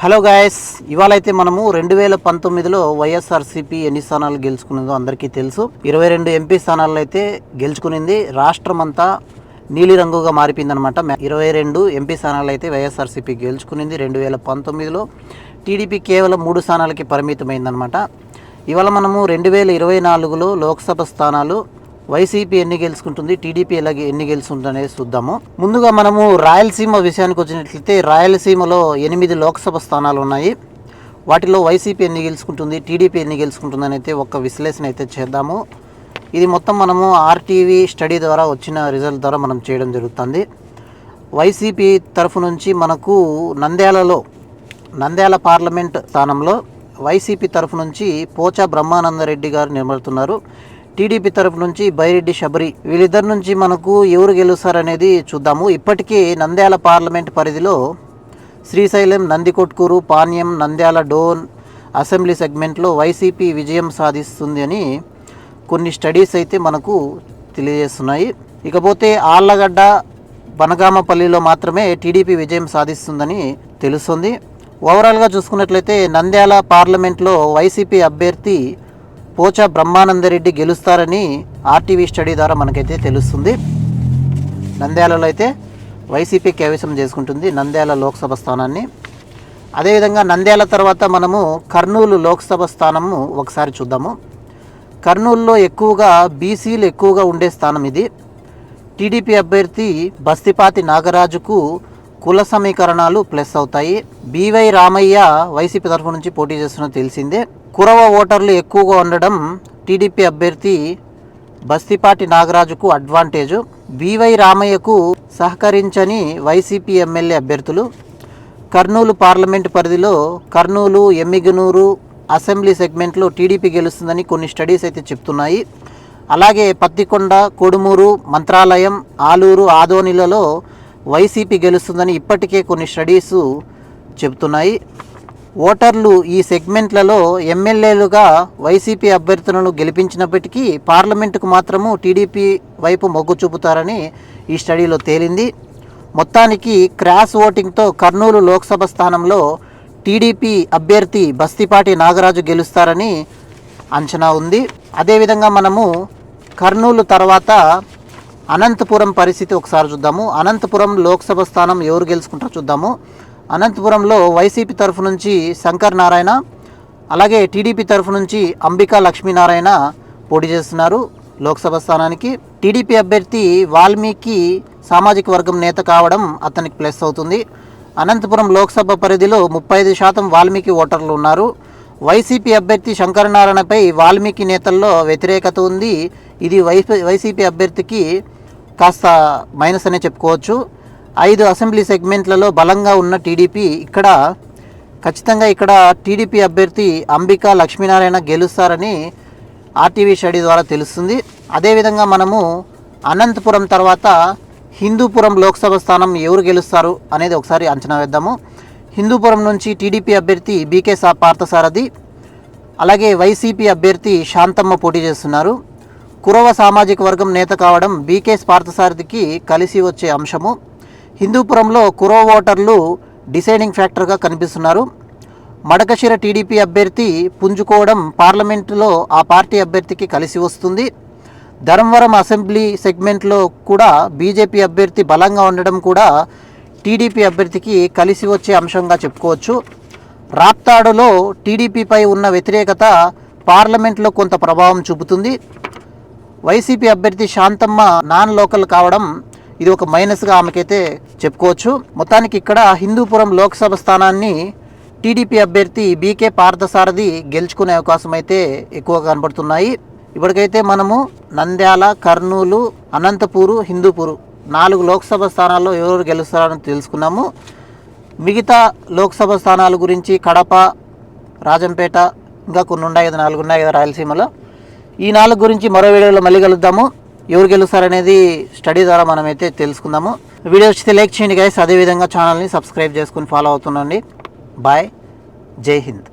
Hello guys ఇవాళ అయితే మనము రెండు వేల పంతొమ్మిదిలో వైఎస్ఆర్సీపీ ఎన్ని స్థానాలు గెలుచుకున్నదో అందరికీ తెలుసు. ఇరవై రెండు ఎంపీ స్థానాల్లో అయితే గెలుచుకునింది రాష్ట్రం అంతా నీలిరంగుగా మారిపోయిందనమాట ఇరవై రెండు ఎంపీ స్థానాలు అయితే వైఎస్ఆర్సీపీ గెలుచుకునింది. రెండు వేల పంతొమ్మిదిలో టీడీపీ కేవలం మూడు స్థానాలకి పరిమితమైందనమాట ఇవాళ మనము రెండు వేల ఇరవై నాలుగులో లోక్సభ స్థానాలు వైసీపీ ఎన్ని గెలుచుకుంటుంది టీడీపీ ఎలాగే ఎన్ని గెలుచుకుంటుంది అనేది చూద్దాము. ముందుగా మనము రాయలసీమ విషయానికి వచ్చినట్లయితే రాయలసీమలో ఎనిమిది లోక్సభ స్థానాలు ఉన్నాయి. వాటిలో వైసీపీ ఎన్ని గెలుచుకుంటుంది టీడీపీ ఎన్ని గెలుచుకుంటుంది అయితే ఒక విశ్లేషణ అయితే చేద్దాము. ఇది మొత్తం మనము ఆర్టీవీ స్టడీ ద్వారా వచ్చిన రిజల్ట్ ద్వారా మనం చేయడం జరుగుతుంది. వైసీపీ తరఫు నుంచి మనకు నంద్యాలలో నంద్యాల పార్లమెంట్ స్థానంలో వైసీపీ తరఫు నుంచి పోచా బ్రహ్మానందరెడ్డి గారు నిలబడుతున్నారు. టీడీపీ తరఫు నుంచి బైరెడ్డి శబరి వీళ్ళిద్దరి నుంచి మనకు ఎవరు గెలుస్తారనేది చూద్దాము. ఇప్పటికీ నంద్యాల పార్లమెంట్ పరిధిలో శ్రీశైలం నందికొట్కూరు పాణ్యం నంద్యాల డోన్ అసెంబ్లీ సెగ్మెంట్లో వైసీపీ విజయం సాధిస్తుంది అని కొన్ని స్టడీస్ అయితే మనకు తెలియజేస్తున్నాయి. ఇకపోతే ఆళ్ళగడ్డ బనగామపల్లిలో మాత్రమే టీడీపీ విజయం సాధిస్తుందని తెలుస్తుంది. ఓవరాల్గా చూసుకున్నట్లయితే నంద్యాల పార్లమెంట్లో వైసీపీ అభ్యర్థి పోచా బ్రహ్మానందరెడ్డి గెలుస్తారని ఆర్టీవీ స్టడీ ద్వారా మనకైతే తెలుస్తుంది. నంద్యాలలో అయితే వైసీపీ కైవసం చేసుకుంటుంది నంద్యాల లోక్సభ స్థానాన్ని. అదేవిధంగా నంద్యాల తర్వాత మనము కర్నూలు లోక్సభ స్థానము ఒకసారి చూద్దాము. కర్నూలులో ఎక్కువగా బీసీలు ఎక్కువగా ఉండే స్థానం ఇది. టీడీపీ అభ్యర్థి బస్తిపాతి నాగరాజుకు కుల సమీకరణాలు ప్లస్ అవుతాయి. బీవై రామయ్య వైసీపీ తరఫు నుంచి పోటీ చేస్తున్న తెలిసిందే. కురవ ఓటర్లు ఎక్కువగా ఉండడం టీడీపీ అభ్యర్థి బస్తిపాటి నాగరాజుకు అడ్వాంటేజు. బీవై రామయ్యకు సహకరించని వైసీపీ ఎమ్మెల్యే అభ్యర్థులు. కర్నూలు పార్లమెంటు పరిధిలో కర్నూలు ఎమ్మిగనూరు అసెంబ్లీ సెగ్మెంట్లో టీడీపీ గెలుస్తుందని కొన్ని స్టడీస్ అయితే చెప్తున్నాయి. అలాగే పత్తికొండ కొడుమూరు మంత్రాలయం ఆలూరు ఆదోనిలలో వైసీపీ గెలుస్తుందని ఇప్పటికే కొన్ని స్టడీస్ చెబుతున్నాయి. ఓటర్లు ఈ సెగ్మెంట్లలో ఎమ్మెల్యేలుగా వైసీపీ అభ్యర్థులను గెలిపించినప్పటికీ పార్లమెంటుకు మాత్రము టీడీపీ వైపు మొగ్గు చూపుతారని ఈ స్టడీలో తేలింది. మొత్తానికి క్రాస్ ఓటింగ్తో కర్నూలు లోక్సభ స్థానంలో టీడీపీ అభ్యర్థి బస్తిపాటి నాగరాజు గెలుస్తారని అంచనా ఉంది. అదేవిధంగా మనము కర్నూలు తర్వాత అనంతపురం పరిస్థితి ఒకసారి చూద్దాము. అనంతపురం లోక్సభ స్థానం ఎవరు గెలుచుకుంటారో చూద్దాము. అనంతపురంలో వైసీపీ తరఫు నుంచి శంకర్ నారాయణ అలాగే టీడీపీ తరఫు నుంచి అంబికా లక్ష్మీనారాయణ పోటీ చేస్తున్నారు లోక్సభ స్థానానికి. టీడీపీ అభ్యర్థి వాల్మీకి సామాజిక వర్గం నేత కావడం అతనికి ప్లస్ అవుతుంది. అనంతపురం లోక్సభ పరిధిలో ముప్పై ఐదు శాతం వాల్మీకి ఓటర్లు ఉన్నారు. వైసీపీ అభ్యర్థి శంకరనారాయణపై వాల్మీకి నేతల్లో వ్యతిరేకత ఉంది. ఇది వైసీ వైసీపీ అభ్యర్థికి కాస్త మైనస్ అనే చెప్పుకోవచ్చు. ఐదు అసెంబ్లీ సెగ్మెంట్లలో బలంగా ఉన్న టీడీపీ ఇక్కడ ఖచ్చితంగా ఇక్కడ టీడీపీ అభ్యర్థి అంబికా లక్ష్మీనారాయణ గెలుస్తారని ఆర్టీవీ స్టడీ ద్వారా తెలుస్తుంది. అదేవిధంగా మనము అనంతపురం తర్వాత హిందూపురం లోక్సభ స్థానం ఎవరు గెలుస్తారు అనేది ఒకసారి అంచనా వేద్దాము. హిందూపురం నుంచి టీడీపీ అభ్యర్థి బీకే సా పార్థసారథి అలాగే వైసీపీ అభ్యర్థి శాంతమ్మ పోటీ చేస్తున్నారు. కురవ సామాజిక వర్గం నేత కావడం బీకే పార్థసారథికి కలిసి వచ్చే అంశము. హిందూపురంలో కురవ ఓటర్లు డిసైడింగ్ ఫ్యాక్టర్గా కనిపిస్తున్నారు. మడకశిర టీడీపీ అభ్యర్థి పుంజుకోవడం పార్లమెంటులో ఆ పార్టీ అభ్యర్థికి కలిసి వస్తుంది. ధర్మవరం అసెంబ్లీ సెగ్మెంట్లో కూడా బీజేపీ అభ్యర్థి బలంగా ఉండడం కూడా టీడీపీ అభ్యర్థికి కలిసి వచ్చే అంశంగా చెప్పుకోవచ్చు. రాప్తాడులో టీడీపీపై ఉన్న వ్యతిరేకత పార్లమెంట్లో కొంత ప్రభావం చూపుతుంది. వైసీపీ అభ్యర్థి శాంతమ్మ నాన్ లోకల్ కావడం ఇది ఒక మైనస్గా ఆమెకైతే చెప్పుకోవచ్చు. మొత్తానికి ఇక్కడ హిందూపురం లోక్సభ స్థానాన్ని టీడీపీ అభ్యర్థి బీకే పార్థసారథి గెలుచుకునే అవకాశం అయితే ఎక్కువగా కనబడుతున్నాయి. ఇప్పటికైతే మనము నంద్యాల కర్నూలు అనంతపూరు హిందూపూరు నాలుగు లోక్సభ స్థానాల్లో ఎవరు గెలుస్తారని తెలుసుకున్నాము. మిగతా లోక్సభ స్థానాల గురించి కడప రాజంపేట ఇంకా కొన్ని ఉన్నాయి కదా నాలుగు ఉన్నాయి కదా రాయలసీమలో. ఈ నాలుగు గురించి మరో వీడియోలో మళ్ళీ కలుద్దాము. ఎవరు గెలుస్తారనేది స్టడీ ద్వారా మనమైతే తెలుసుకుందాము. వీడియో వచ్చితే లైక్ చేయండి గైస్ అదేవిధంగా ఛానల్ని సబ్స్క్రైబ్ చేసుకుని ఫాలో అవుతుండండి. బాయ్ జై హింద్.